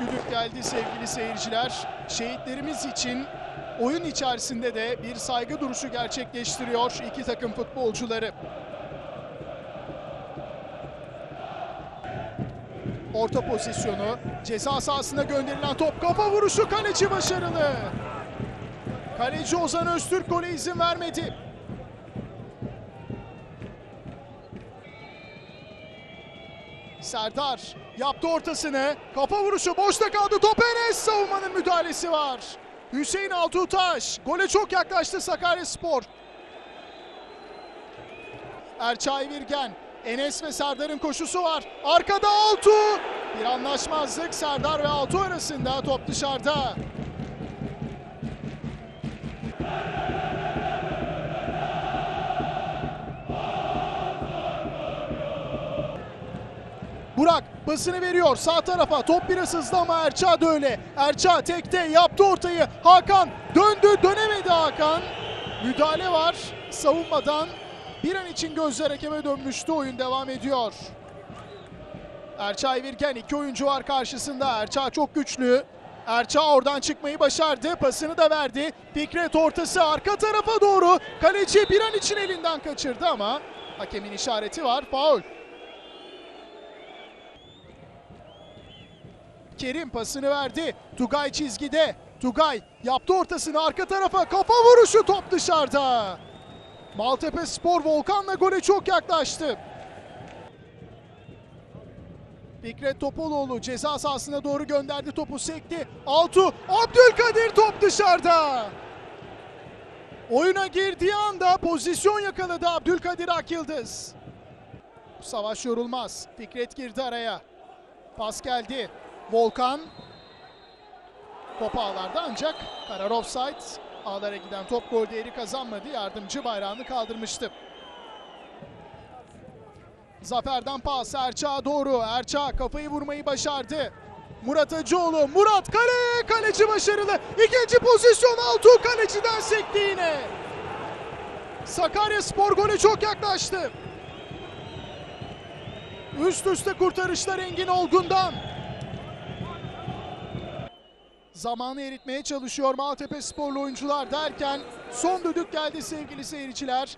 düdük geldi sevgili seyirciler. Şehitlerimiz için oyun içerisinde de bir saygı duruşu gerçekleştiriyor iki takım futbolcuları. Orta pozisyonu, ceza sahasına gönderilen top, kafa vuruşu kaleci başarılı. Kaleci Ozan Öztürk gole izin vermedi. Serdar yaptı ortasını. Kafa vuruşu boşta kaldı. Top Enes savunmanın müdahalesi var. Hüseyin Altuğtaş gole çok yaklaştı Sakaryaspor. Erçay Virgen, Enes ve Serdar'ın koşusu var. Arkada Altu. Bir anlaşmazlık Serdar ve Altu arasında top dışarıda. Burak basını veriyor sağ tarafa. Top biraz hızlı ama Erça da öyle. Erça tekte yaptı ortayı. Hakan döndü dönemedi Hakan. Müdahale var savunmadan. Bir an için gözler hakeme dönmüştü. Oyun devam ediyor. Erça Evirken iki oyuncu var karşısında. Erça çok güçlü. Erça oradan çıkmayı başardı. Pasını da verdi. Fikret ortası arka tarafa doğru. Kaleci bir an için elinden kaçırdı ama hakemin işareti var. Faul. Kerim pasını verdi. Tugay çizgide. Tugay yaptı ortasını arka tarafa. Kafa vuruşu top dışarıda. Maltepe Spor Volkan'la gole çok yaklaştı. Fikret Topaloğlu ceza sahasına doğru gönderdi topu sekti. Altu Abdülkadir top dışarıda. Oyuna girdiği anda pozisyon yakaladı Abdülkadir Akyıldız. Savaş yorulmaz. Fikret girdi araya. Pas geldi. Volkan. Top ağlarda ancak karar offside. Ağlara giden top gol değeri kazanmadı. Yardımcı bayrağını kaldırmıştı. Zafer'den pas Erçağ'a doğru. Erçağ kafayı vurmayı başardı. Murat Acıoğlu. Murat kale. Kaleci başarılı. İkinci pozisyon Altuğ kaleciden sekti yine. Sakarya Spor golü çok yaklaştı. Üst üste kurtarışlar Engin Olgun'dan. Zamanı eritmeye çalışıyor Maltepe sporlu oyuncular derken son düdük geldi sevgili seyirciler.